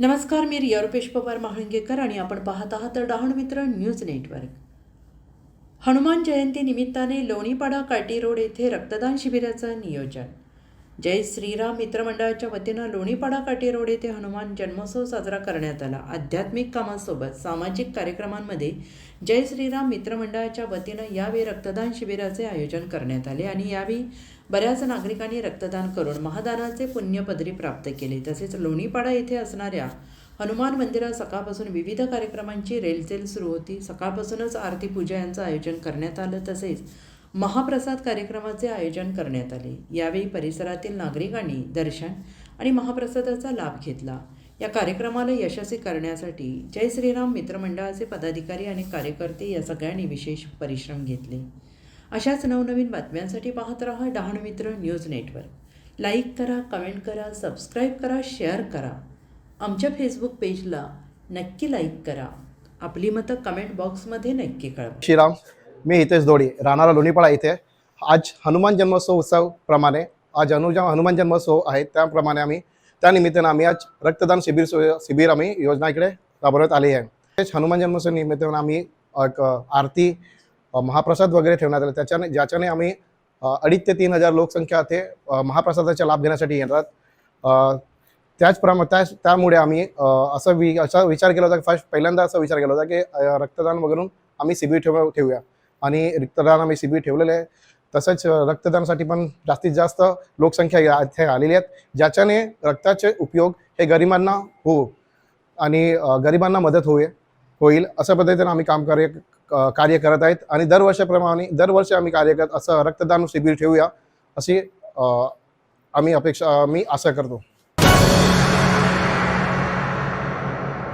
नमस्कार मी रिया रुपेश पवार महाळंगेकर आणि आपण पाहत आहात डहाणू मित्र न्यूज नेटवर्क. हनुमान जयंती निमित्ताने लोणीपाडा काटी रोड येथे रक्तदान शिबिराचं नियोजन. जय श्रीराम मित्रमंडळाच्या वतीनं लोणीपाडा काठी रोड येथे हनुमान जन्मोत्सव साजरा करण्यात आला. आध्यात्मिक कामासोबत सामाजिक कार्यक्रमांमध्ये जय श्रीराम मित्रमंडळाच्या वतीनं यावेळी रक्तदान शिबिराचे आयोजन करण्यात आले आणि यावेळी बऱ्याच नागरिकांनी रक्तदान करून महादानाचे पुण्यपदरी प्राप्त केले. तसेच लोणीपाडा येथे असणाऱ्या हनुमान मंदिरात सकाळपासून विविध कार्यक्रमांची रेलचेल सुरू होती. सकाळपासूनच आरती पूजा यांचं आयोजन करण्यात आलं. तसेच महाप्रसाद कार्यक्रमाचे आयोजन करण्यात आले. यावेळी परिसरातील नागरिकांनी दर्शन आणि महाप्रसादाचा लाभ घेतला. या कार्यक्रमाला यशस्वी करण्यासाठी जय श्रीराम मित्रमंडळाचे पदाधिकारी आणि कार्यकर्ते या सगळ्यांनी विशेष परिश्रम घेतले. अशाच नवनवीन बातम्यांसाठी पाहत रहा Dahanu Mitra news network. Like करा कमेंट करा सबस्क्राईब करा शेअर करा. आमच्या फेसबुक पेजला नक्की लाईक करा. आपली मतं कमेंट बॉक्समध्ये नक्की कळवा. श्रीराम. मी हितेश दोडी राहणारा लोणीपाडा इथे. आज हनुमान जन्मोत्सव उत्सवप्रमाणे आज अनुजा हनुमान जन्मोत्सव आहे त्याप्रमाणे आम्ही त्या निमित्तानं आम्ही आज रक्तदान शिबिर शिबिर आम्ही योजना इकडे राबवण्यात आली आहे. तेच हनुमान जन्मोत्सव निमित्तानं आम्ही एक आरती महाप्रसाद वगैरे ठेवण्यात आले. त्याच्याने ज्याच्याने आम्ही अडीच ते तीन हजार लोकसंख्या ते महाप्रसादाचा लाभ घेण्यासाठी येतात त्याचप्रमा त्याचप्रमाणे त्याच त्यामुळे आम्ही असं वि असा विचार केला होता की फर्स्ट पहिल्यांदा असा विचार केला होता की रक्तदान वगैरे आम्ही शिबिर ठेव ठेवूया. आणि रक्तदान आम्ही शिबिर ठेवलेले आहे. तसंच रक्तदानासाठी पण जास्तीत जास्त लोकसंख्या या- इथे आलेली आहेत. ज्याच्याने रक्ताचे उपयोग हे गरिबांना हो आणि गरिबांना मदत होईल होईल अशा पद्धतीने आम्ही काम कार्य क- कार्य करत आहेत. आणि दरवर्षाप्रमाणे दरवर्षी आम्ही कार्य करत असं रक्तदान शिबिर ठेवूया अशी आम्ही अपेक्षा मी आशा करतो.